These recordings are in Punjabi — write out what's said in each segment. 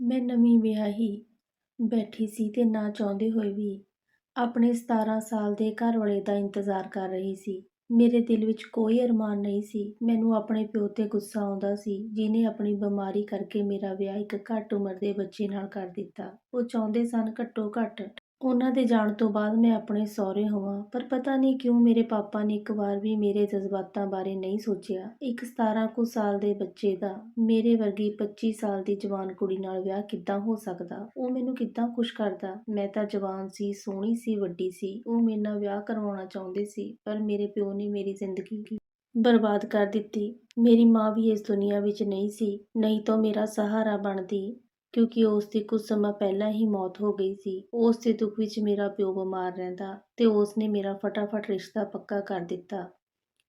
ਮੈਂ ਨਵੀਂ ਵਿਆਹੀ ਬੈਠੀ ਸੀ ਤੇ ਨਾ ਚਾਹੁੰਦੇ ਹੋਏ ਵੀ ਆਪਣੇ 17 ਸਾਲ ਦੇ ਘਰ ਵਾਲੇ ਦਾ ਇੰਤਜ਼ਾਰ ਕਰ ਰਹੀ ਸੀ। ਮੇਰੇ ਦਿਲ ਵਿੱਚ ਕੋਈ ਅਰਮਾਨ ਨਹੀਂ ਸੀ। ਮੈਨੂੰ ਆਪਣੇ ਪਿਓ ਤੇ ਗੁੱਸਾ ਆਉਂਦਾ ਸੀ ਜਿਨੇ ਆਪਣੀ ਬਿਮਾਰੀ ਕਰਕੇ ਮੇਰਾ ਵਿਆਹ ਇੱਕ ਘੱਟ ਉਮਰ ਦੇ ਬੱਚੇ ਨਾਲ ਕਰ ਦਿੱਤਾ। ਉਹ ਚਾਹੁੰਦੇ ਸਨ ਘੱਟੋ ਘੱਟ ਉਹਨਾਂ ਦੇ ਜਾਣ ਤੋਂ ਬਾਅਦ ਮੈਂ ਆਪਣੇ ਸਹੁਰੇ ਹੋਵਾਂ, ਪਰ ਪਤਾ ਨਹੀਂ ਕਿਉਂ ਮੇਰੇ ਪਾਪਾ ਨੇ ਇੱਕ ਵਾਰ ਵੀ ਮੇਰੇ ਜਜ਼ਬਾਤਾਂ ਬਾਰੇ ਨਹੀਂ ਸੋਚਿਆ। ਇੱਕ 17 ਕੁ ਸਾਲ ਦੇ ਬੱਚੇ ਦਾ, ਮੇਰੇ ਵਰਗੀ 25 ਸਾਲ ਦੀ ਜਵਾਨ ਕੁੜੀ ਨਾਲ ਵਿਆਹ ਕਿੱਦਾਂ ਹੋ ਸਕਦਾ? ਉਹ ਮੈਨੂੰ ਕਿੱਦਾਂ ਖੁਸ਼ ਕਰਦਾ? ਮੈਂ ਤਾਂ ਜਵਾਨ ਸੀ, ਸੋਹਣੀ ਸੀ, ਵੱਡੀ ਸੀ, ਉਹ ਮੇਰੇ ਨਾਲ ਵਿਆਹ ਕਰਵਾਉਣਾ ਚਾਹੁੰਦੇ ਸੀ, ਪਰ ਮੇਰੇ ਪਿਓ ਨੇ ਮੇਰੀ ਜ਼ਿੰਦਗੀ ਬਰਬਾਦ ਕਰ ਦਿੱਤੀ। ਮੇਰੀ ਮਾਂ ਵੀ ਇਸ ਦੁਨੀਆ ਵਿੱਚ ਨਹੀਂ ਸੀ, ਨਹੀਂ ਤਾਂ ਮੇਰਾ ਸਹਾਰਾ ਬਣਦੀ। ਕਿਉਂਕਿ ਉਸ ਦੀ ਕੁਝ ਸਮਾਂ ਪਹਿਲਾਂ ਹੀ ਮੌਤ ਹੋ ਗਈ ਸੀ। ਉਸ ਦੇ ਦੁੱਖ ਵਿੱਚ ਮੇਰਾ ਪਿਓ ਬਿਮਾਰ ਰਹਿੰਦਾ ਤੇ ਉਸ ਨੇ ਮੇਰਾ ਫਟਾਫਟ ਰਿਸ਼ਤਾ ਪੱਕਾ ਕਰ ਦਿੱਤਾ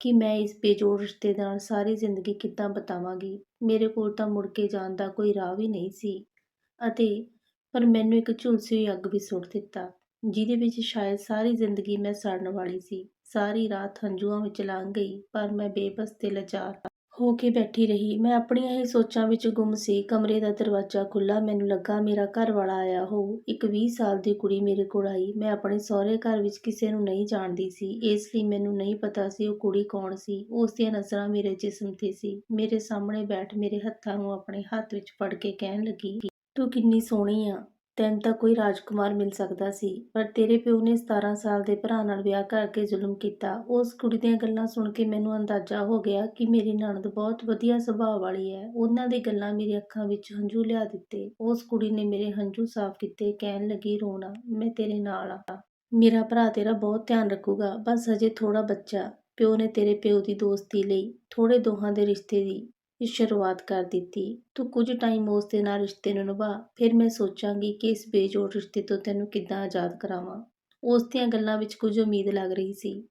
ਕਿ ਮੈਂ ਇਸ ਬੇਜੋੜ ਰਿਸ਼ਤੇ ਨਾਲ ਸਾਰੀ ਜ਼ਿੰਦਗੀ ਕਿੱਦਾਂ ਬਿਤਾਵਾਂਗੀ। ਮੇਰੇ ਕੋਲ ਤਾਂ ਮੁੜ ਕੇ ਜਾਣ ਦਾ ਕੋਈ ਰਾਹ ਵੀ ਨਹੀਂ ਸੀ ਅਤੇ ਪਰ ਮੈਨੂੰ ਇੱਕ ਝੁਲਸੀ ਹੋਈ ਅੱਗ ਵੀ ਸੁੱਟ ਦਿੱਤਾ, ਜਿਹਦੇ ਵਿੱਚ ਸ਼ਾਇਦ ਸਾਰੀ ਜ਼ਿੰਦਗੀ ਮੈਂ ਸੜਨ ਵਾਲੀ ਸੀ। ਸਾਰੀ ਰਾਤ ਹੰਝੂਆਂ ਵਿੱਚ ਲੰਘ ਗਈ, ਪਰ ਮੈਂ ਬੇਬਸ ਤੇ ਲਾਚਾਰ ਹੋ ਕੇ ਬੈਠੀ ਰਹੀ। ਮੈਂ ਆਪਣੀਆਂ ਹੀ ਸੋਚਾਂ ਵਿੱਚ ਗੁੰਮ ਸੀ। ਕਮਰੇ ਦਾ ਦਰਵਾਜ਼ਾ ਖੁੱਲਾ ਮੈਨੂੰ ਲੱਗਾ ਮੇਰਾ ਘਰ ਵਾਲਾ ਆਇਆ ਹੋ ਇੱਕ 20 ਸਾਲ ਦੀ ਕੁੜੀ ਮੇਰੇ ਕੋਲ ਆਈ। ਮੈਂ ਆਪਣੇ ਸਹੁਰੇ ਘਰ ਵਿੱਚ ਕਿਸੇ ਨੂੰ ਨਹੀਂ ਜਾਣਦੀ ਸੀ। ਇਸ ਲਈ ਮੈਨੂੰ ਨਹੀਂ ਪਤਾ ਸੀ ਉਹ ਕੁੜੀ ਕੌਣ ਸੀ। ਉਸ ਦੀਆਂ ਨਜ਼ਰਾਂ ਮੇਰੇ ਜਿਸਮ ਤੇ ਸੀ। ਮੇਰੇ ਸਾਹਮਣੇ ਬੈਠ ਮੇਰੇ ਹੱਥਾਂ ਨੂੰ ਆਪਣੇ ਹੱਥ ਵਿੱਚ ਫੜ ਕੇ ਕਹਿਣ ਲੱਗੀ, ਤੂੰ ਕਿੰਨੀ ਸੋਹਣੀ ਆ। ਤੈਨੂੰ ਤਾਂ ਕੋਈ ਰਾਜਕੁਮਾਰ ਮਿਲ ਸਕਦਾ ਸੀ, ਪਰ ਤੇਰੇ ਪਿਓ ਨੇ 17 ਸਾਲ ਦੇ ਭਰਾ ਨਾਲ ਵਿਆਹ ਕਰਕੇ ਜ਼ੁਲਮ ਕੀਤਾ। ਉਸ ਕੁੜੀ ਦੀਆਂ ਗੱਲਾਂ ਸੁਣ ਕੇ ਮੈਨੂੰ ਅੰਦਾਜ਼ਾ ਹੋ ਗਿਆ ਕਿ ਮੇਰੀ ਨਣਦ ਬਹੁਤ ਵਧੀਆ ਸੁਭਾਅ ਵਾਲੀ ਹੈ। ਉਹਨਾਂ ਦੀ ਗੱਲਾਂ ਮੇਰੀ ਅੱਖਾਂ ਵਿੱਚ ਹੰਝੂ ਲਿਆ ਦਿੱਤੇ। ਉਸ ਕੁੜੀ ਨੇ ਮੇਰੇ ਹੰਝੂ ਸਾਫ਼ ਕੀਤੇ, ਕਹਿਣ ਲੱਗੀ, ਰੋਣਾ, ਮੈਂ ਤੇਰੇ ਨਾਲ ਆ। ਮੇਰਾ ਭਰਾ ਤੇਰਾ ਬਹੁਤ ਧਿਆਨ ਰੱਖੂਗਾ, ਬਸ ਹਜੇ ਥੋੜਾ ਬੱਚਾ। ਪਿਓ ਨੇ ਤੇਰੇ ਪਿਓ ਦੀ ਦੋਸਤੀ ਲਈ ਥੋੜੇ ਦੋਹਾਂ ਦੇ ਰਿਸ਼ਤੇ ਦੀ। ਸ਼ੁਰੂਆਤ ਕਰ ਦਿੱਤੀ। ਤੂੰ ਕੁਝ ਟਾਈਮ ਉਸ ਦੇ ਨਾਲ ਰਿਸ਼ਤੇ ਨੂੰ ਨਿਭਾ। ਫਿਰ ਮੈਂ ਸੋਚਾਂਗੀ ਕਿ ਇਸ ਬੇਜੋੜ ਰਿਸ਼ਤੇ ਤੋਂ ਤੈਨੂੰ ਕਿੱਦਾਂ ਆਜ਼ਾਦ ਕਰਾਵਾਂ। ਉਸ ਦੀਆਂ ਗੱਲਾਂ ਵਿੱਚ ਕੁਝ ਉਮੀਦ ਲੱਗ ਰਹੀ ਸੀ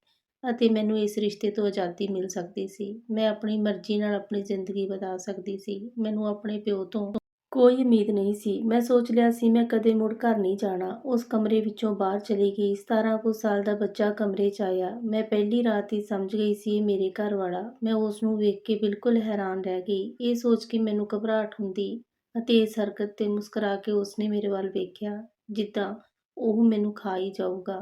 ਅਤੇ ਮੈਨੂੰ ਇਸ ਰਿਸ਼ਤੇ ਤੋਂ ਆਜ਼ਾਦੀ ਮਿਲ ਸਕਦੀ ਸੀ। ਮੈਂ ਆਪਣੀ ਮਰਜ਼ੀ ਨਾਲ ਆਪਣੀ ਜ਼ਿੰਦਗੀ ਬਦਲ ਸਕਦੀ ਸੀ। ਮੈਨੂੰ ਆਪਣੇ ਪਿਓ ਤੋਂ ਕੋਈ ਉਮੀਦ ਨਹੀਂ ਸੀ। ਮੈਂ ਸੋਚ ਲਿਆ ਸੀ, ਮੈਂ ਕਦੇ ਮੁੜ ਘਰ ਨਹੀਂ ਜਾਣਾ। ਉਸ ਕਮਰੇ ਵਿੱਚੋਂ ਬਾਹਰ ਚਲੀ ਗਈ। 17 ਕੁ ਸਾਲ ਦਾ ਬੱਚਾ ਕਮਰੇ 'ਚ ਆਇਆ। ਮੈਂ ਪਹਿਲੀ ਰਾਤ ਹੀ ਸਮਝ ਗਈ ਸੀ ਮੇਰੇ ਘਰ ਵਾਲਾ। ਮੈਂ ਉਸ ਨੂੰ ਵੇਖ ਕੇ ਬਿਲਕੁਲ ਹੈਰਾਨ ਰਹਿ ਗਈ। ਇਹ ਸੋਚ ਕੇ ਮੈਨੂੰ ਘਬਰਾਹਟ ਹੁੰਦੀ ਅਤੇ ਇਸ ਹਰਕਤ ਤੇ ਮੁਸਕਰਾ ਕੇ ਉਸਨੇ ਮੇਰੇ ਵੱਲ ਵੇਖਿਆ, ਜਿੱਦਾਂ ਉਹ ਮੈਨੂੰ ਖਾ ਹੀ ਜਾਊਗਾ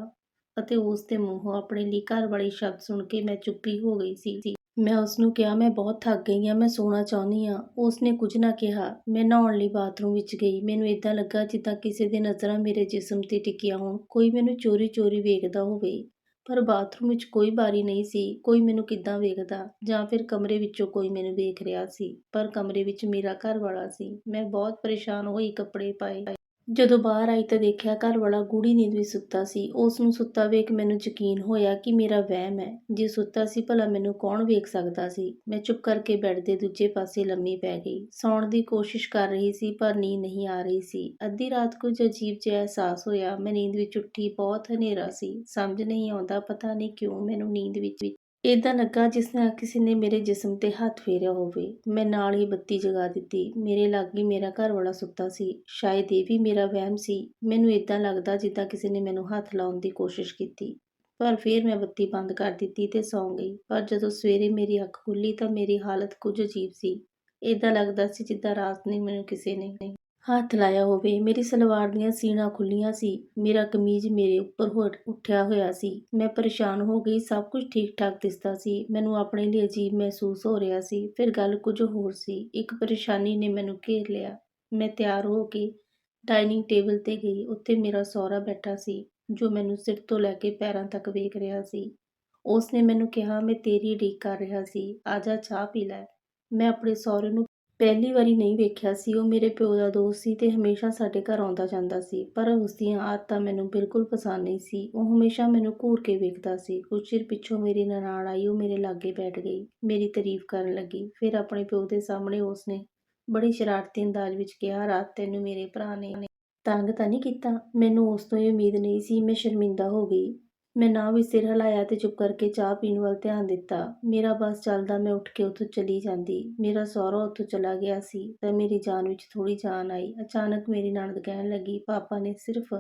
ਅਤੇ ਉਸ ਦੇ ਮੂੰਹੋਂ ਆਪਣੇ ਲਈ ਘਰ ਵਾਲੀ ਸ਼ਬਦ ਸੁਣ ਕੇ ਮੈਂ ਚੁੱਪੀ ਹੋ ਗਈ ਸੀ। ਮੈਂ ਉਸ ਨੂੰ ਕਿਹਾ, ਮੈਂ ਬਹੁਤ ਥੱਕ ਗਈ ਹਾਂ, ਮੈਂ ਸੋਣਾ ਚਾਹੁੰਦੀ ਹਾਂ। ਉਸ ਨੇ ਕੁਝ ਨਾ ਕਿਹਾ। ਮੈਂ ਨਹਾਉਣ ਲਈ ਬਾਥਰੂਮ ਵਿੱਚ ਗਈ। ਮੈਨੂੰ ਇਦਾਂ ਲੱਗਾ ਜਿੱਦਾਂ ਕਿਸੇ ਦੇ ਨਜ਼ਰਾਂ ਮੇਰੇ ਜਿਸਮ ਤੇ ਟਿਕੀਆਂ ਹੋਣ। ਕੋਈ ਮੈਨੂੰ ਚੋਰੀ-ਚੋਰੀ ਵੇਖਦਾ ਹੋਵੇ। ਪਰ ਬਾਥਰੂਮ ਵਿੱਚ ਕੋਈ ਬਾਰੀ ਨਹੀਂ ਸੀ। ਕੋਈ ਮੈਨੂੰ ਕਿੱਦਾਂ ਵੇਖਦਾ? ਜਾਂ ਫਿਰ ਕਮਰੇ ਵਿੱਚੋਂ ਕੋਈ ਮੈਨੂੰ ਵੇਖ ਰਿਹਾ ਸੀ? ਪਰ ਕਮਰੇ ਵਿੱਚ ਮੇਰਾ ਘਰ ਵਾਲਾ ਸੀ। ਮੈਂ ਬਹੁਤ ਪਰੇਸ਼ਾਨ ਹੋਈ, ਕੱਪੜੇ ਪਾਏ। ਜਦੋਂ ਬਾਹਰ ਆਈ ਤਾਂ ਦੇਖਿਆ ਘਰ ਵਾਲਾ ਗੂੜੀ ਨੀਂਦ ਵਿੱਚ ਸੁੱਤਾ ਸੀ। ਉਸ ਨੂੰ ਸੁੱਤਾ ਵੇਖ ਮੈਨੂੰ ਯਕੀਨ ਹੋਇਆ ਕਿ ਮੇਰਾ ਵਹਿਮ ਹੈ। ਜੇ ਸੁੱਤਾ ਸੀ, ਭਲਾ ਮੈਨੂੰ ਕੌਣ ਵੇਖ ਸਕਦਾ ਸੀ? ਮੈਂ ਚੁੱਪ ਕਰਕੇ ਬੈੱਡ ਦੇ ਦੂਜੇ ਪਾਸੇ ਲੰਮੀ ਪੈ ਗਈ। ਸੌਣ ਦੀ ਕੋਸ਼ਿਸ਼ ਕਰ ਰਹੀ ਸੀ, ਪਰ ਨੀਂਦ ਨਹੀਂ ਆ ਰਹੀ ਸੀ। ਅੱਧੀ ਰਾਤ ਕੁਝ ਅਜੀਬ ਜਿਹਾ ਅਹਿਸਾਸ ਹੋਇਆ। ਮੈਂ ਨੀਂਦ ਵਿੱਚ ਉੱਠੀ, ਬਹੁਤ ਹਨੇਰਾ ਸੀ। ਸਮਝ ਨਹੀਂ ਆਉਂਦਾ, ਪਤਾ ਨਹੀਂ ਕਿਉਂ ਮੈਨੂੰ ਨੀਂਦ ਵਿੱਚ ਏਦਾਂ ਲੱਗਾ ਜਿਸ ਨਾਲ ਕਿਸੇ ਨੇ ਮੇਰੇ ਜਿਸਮ ਤੇ ਹੱਥ ਫੇਰਿਆ ਹੋਵੇ। ਮੈਂ ਨਾਲ ਹੀ ਬੱਤੀ ਜਗਾ ਦਿੱਤੀ। ਮੇਰੇ ਲਾਗੇ ਮੇਰਾ ਘਰ ਵਾਲਾ ਸੁੱਤਾ ਸੀ। ਸ਼ਾਇਦ ਇਹ ਵੀ ਮੇਰਾ ਵਹਿਮ ਸੀ। ਮੈਨੂੰ ਏਦਾਂ ਲੱਗਦਾ ਜਿੱਦਾਂ ਕਿਸੇ ਨੇ ਮੈਨੂੰ ਹੱਥ ਲਾਉਣ ਦੀ ਕੋਸ਼ਿਸ਼ ਕੀਤੀ। ਪਰ ਫਿਰ ਮੈਂ ਬੱਤੀ ਬੰਦ ਕਰ ਦਿੱਤੀ ਤੇ ਸੌਂ ਗਈ। ਪਰ ਜਦੋਂ ਸਵੇਰੇ ਮੇਰੀ ਅੱਖ ਖੁੱਲੀ ਤਾਂ ਮੇਰੀ ਹਾਲਤ ਕੁਝ ਅਜੀਬ ਸੀ। ਏਦਾਂ ਲੱਗਦਾ ਸੀ ਜਿੱਦਾਂ ਰਾਤ ਨੂੰ ਮੈਨੂੰ ਕਿਸੇ ਨੇ ਹੱਥ ਲਾਇਆ ਹੋਵੇ। ਮੇਰੀ ਸਲਵਾਰ ਦੀਆਂ ਸੀਣਾ ਖੁੱਲੀਆਂ ਸੀ। ਮੇਰਾ ਕਮੀਜ਼ ਮੇਰੇ ਉੱਪਰ ਹੋ ਉੱਠਿਆ ਹੋਇਆ ਸੀ। ਮੈਂ ਪਰੇਸ਼ਾਨ ਹੋ ਗਈ। ਸਭ ਕੁਝ ਠੀਕ ਠਾਕ ਦਿਸਦਾ ਸੀ। ਮੈਨੂੰ ਆਪਣੇ ਲਈ ਅਜੀਬ ਮਹਿਸੂਸ ਹੋ ਰਿਹਾ ਸੀ। ਫਿਰ ਗੱਲ ਕੁਝ ਹੋਰ ਸੀ। ਇੱਕ ਪਰੇਸ਼ਾਨੀ ਨੇ ਮੈਨੂੰ ਘੇਰ ਲਿਆ। ਮੈਂ ਤਿਆਰ ਹੋ ਕੇ ਡਾਈਨਿੰਗ ਟੇਬਲ ਤੇ ਗਈ। ਉੱਥੇ ਮੇਰਾ ਸਹੁਰਾ ਬੈਠਾ ਸੀ, ਜੋ ਮੈਨੂੰ ਸਿਰ ਤੋਂ ਲੈ ਕੇ ਪੈਰਾਂ ਤੱਕ ਵੇਖ ਰਿਹਾ ਸੀ। ਉਸ ਨੇ ਮੈਨੂੰ ਕਿਹਾ, ਮੈਂ ਤੇਰੀ ਉਡੀਕ ਕਰ ਰਿਹਾ ਸੀ। ਆ ਜਾ ਚਾਹ ਪੀ ਲੈ। ਮੈਂ ਆਪਣੇ ਸਹੁਰੇ ਨੂੰ ਪਹਿਲੀ ਵਾਰੀ ਨਹੀਂ ਵੇਖਿਆ ਸੀ, ਉਹ ਮੇਰੇ ਪਿਓ ਦਾ ਦੋਸਤ ਸੀ ਤੇ ਹਮੇਸ਼ਾ ਸਾਡੇ ਘਰ ਆਉਂਦਾ ਜਾਂਦਾ ਸੀ, ਪਰ ਉਸ ਦੀਆਂ ਆਦਤਾਂ ਮੈਨੂੰ ਬਿਲਕੁਲ ਪਸੰਦ ਨਹੀਂ ਸੀ। ਉਹ ਹਮੇਸ਼ਾ ਮੈਨੂੰ ਘੂਰ ਕੇ ਵੇਖਦਾ ਸੀ। ਕੁਝ ਚਿਰ ਪਿੱਛੋਂ ਮੇਰੀ ਨਨਾਣ ਆਈ, ਉਹ ਮੇਰੇ ਲਾਗੇ ਬੈਠ ਗਈ, ਮੇਰੀ ਤਾਰੀਫ ਕਰਨ ਲੱਗੀ। ਫਿਰ ਆਪਣੇ ਪਿਓ ਦੇ ਸਾਹਮਣੇ ਉਸਨੇ ਬੜੀ ਸ਼ਰਾਰਤੀ ਅੰਦਾਜ਼ ਵਿੱਚ ਕਿਹਾ, ਰਾਤ ਤੈਨੂੰ ਮੇਰੇ ਭਰਾ ਨੇ ਤੰਗ ਤਾਂ ਨਹੀਂ ਕੀਤਾ? ਮੈਨੂੰ ਉਸ ਤੋਂ ਇਹ ਉਮੀਦ ਨਹੀਂ ਸੀ, ਮੈਂ ਸ਼ਰਮਿੰਦਾ ਹੋ ਗਈ। ਮੈਂ ਨਾ ਵੀ ਸਿਰ ਹਿਲਾਇਆ ਤੇ ਚੁੱਪ ਕਰਕੇ ਚਾਹ ਪੀਣ ਵੱਲ ਧਿਆਨ ਦਿੱਤਾ। ਮੇਰਾ ਬਸ ਚੱਲਦਾ ਮੈਂ ਉੱਠ ਕੇ ਉੱਥੋਂ ਚਲੀ ਜਾਂਦੀ। ਮੇਰਾ ਸਹੁਰਾ ਉੱਥੋਂ ਚਲਾ ਗਿਆ ਸੀ ਤਾਂ ਮੇਰੀ ਜਾਨ ਵਿੱਚ ਥੋੜੀ ਜਾਨ ਆਈ। ਅਚਾਨਕ ਮੇਰੀ ਨਣਦ ਕਹਿਣ ਲੱਗੀ, ਪਾਪਾ ਨੇ ਸਿਰਫ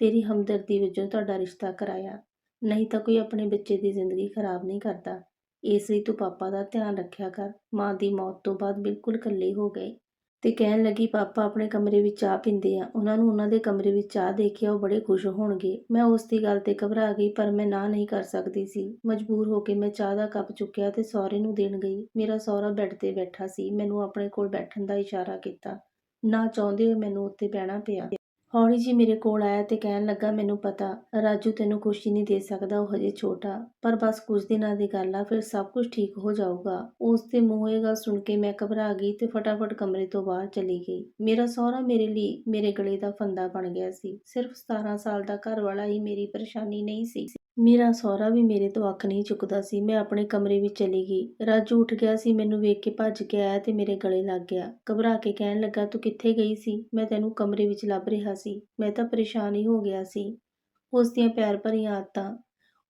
ਤੇਰੀ ਹਮਦਰਦੀ ਵਜੋਂ ਤੁਹਾਡਾ ਰਿਸ਼ਤਾ ਕਰਾਇਆ। ਨਹੀਂ ਤਾਂ ਕੋਈ ਆਪਣੇ ਬੱਚੇ ਦੀ ਜ਼ਿੰਦਗੀ ਖਰਾਬ ਨਹੀਂ ਕਰਦਾ। ਇਸ ਲਈ ਤੂੰ ਪਾਪਾ ਦਾ ਧਿਆਨ ਰੱਖਿਆ ਕਰ। ਮਾਂ ਦੀ ਮੌਤ ਤੋਂ ਬਾਅਦ ਬਿਲਕੁਲ ਇਕੱਲੇ ਹੋ ਗਏ। ਤੇ ਕਹਿਣ ਲੱਗੀ, ਪਾਪਾ ਆਪਣੇ ਕਮਰੇ ਵਿੱਚ ਚਾਹ ਪੀਂਦੇ ਆ। ਉਹਨਾਂ ਨੂੰ ਉਹਨਾਂ ਦੇ ਕਮਰੇ ਵਿੱਚ ਚਾਹ ਦੇਖਿਆ ਉਹ ਬੜੇ ਖੁਸ਼ ਹੋਣਗੇ। ਮੈਂ ਉਸ ਦੀ ਗੱਲ ਤੇ ਘਬਰਾ ਗਈ, ਪਰ ਮੈਂ ਨਾ ਨਹੀਂ ਕਰ ਸਕਦੀ ਸੀ। ਮਜਬੂਰ ਹੋ ਕੇ ਮੈਂ ਚਾਹ ਦਾ ਕੱਪ ਚੁੱਕਿਆ ਤੇ ਸਹੁਰੇ ਨੂੰ ਦੇਣ ਗਈ। ਮੇਰਾ ਸਹੁਰਾ ਬੈੱਡ ਤੇ ਬੈਠਾ ਸੀ। ਮੈਨੂੰ ਆਪਣੇ ਕੋਲ ਬੈਠਣ ਦਾ ਇਸ਼ਾਰਾ ਕੀਤਾ। ਨਾ ਚਾਹੁੰਦੇ ਹੋਏ ਮੈਨੂੰ ਉੱਤੇ ਬਹਿਣਾ ਪਿਆ। ਹੌਲੀ ਜੀ ਮੇਰੇ ਕੋਲ ਆਇਆ ਤੇ ਕਹਿਣ ਲੱਗਾ, ਮੈਨੂੰ ਪਤਾ, ਰਾਜੂ ਤੈਨੂੰ ਖੁਸ਼ੀ ਨਹੀਂ ਦੇ ਸਕਦਾ, ਉਹ ਹਜੇ ਛੋਟਾ। ਪਰ ਬਸ ਕੁਝ ਦਿਨਾਂ ਦੀ ਗੱਲ ਆ, ਫਿਰ ਸਭ ਕੁਝ ਠੀਕ ਹੋ ਜਾਊਗਾ। ਉਸ ਦੇ ਮੂੰਹੋਂ ਇਹ ਗੱਲ ਸੁਣ ਕੇ ਮੈਂ ਘਬਰਾ ਗਈ ਤੇ ਫਟਾਫਟ ਕਮਰੇ ਤੋਂ ਬਾਹਰ ਚਲੀ ਗਈ। ਮੇਰਾ ਸਹੁਰਾ ਮੇਰੇ ਲਈ, ਮੇਰੇ ਗਲੇ ਦਾ ਫੰਦਾ ਬਣ ਗਿਆ ਸੀ। ਸਿਰਫ 17 ਸਾਲ ਦਾ ਘਰ ਵਾਲਾ ਹੀ ਮੇਰੀ ਪਰੇਸ਼ਾਨੀ ਨਹੀਂ ਸੀ। ਮੇਰਾ ਸਹੁਰਾ ਵੀ ਮੇਰੇ ਤੋਂ ਅੱਖ ਨਹੀਂ ਚੁੱਕਦਾ ਸੀ। ਮੈਂ ਆਪਣੇ ਕਮਰੇ ਵਿੱਚ ਚਲੀ ਗਈ। ਰਾਜੂ ਉੱਠ ਗਿਆ ਸੀ। ਮੈਨੂੰ ਵੇਖ ਕੇ ਭੱਜ ਕੇ ਆਇਆ ਤੇ ਮੇਰੇ ਗਲੇ ਲੱਗ ਗਿਆ। ਘਬਰਾ ਕੇ ਕਹਿਣ ਲੱਗਾ, ਤੂੰ ਕਿੱਥੇ ਗਈ ਸੀ? ਮੈਂ ਤੈਨੂੰ ਕਮਰੇ ਵਿੱਚ ਲੱਭ ਰਿਹਾ ਸੀ। ਮੈਂ ਤਾਂ ਪਰੇਸ਼ਾਨ ਹੀ ਹੋ ਗਿਆ ਸੀ। ਉਸ ਦੀਆਂ ਪਿਆਰ ਭਰੀਆਂ ਆਦਤਾਂ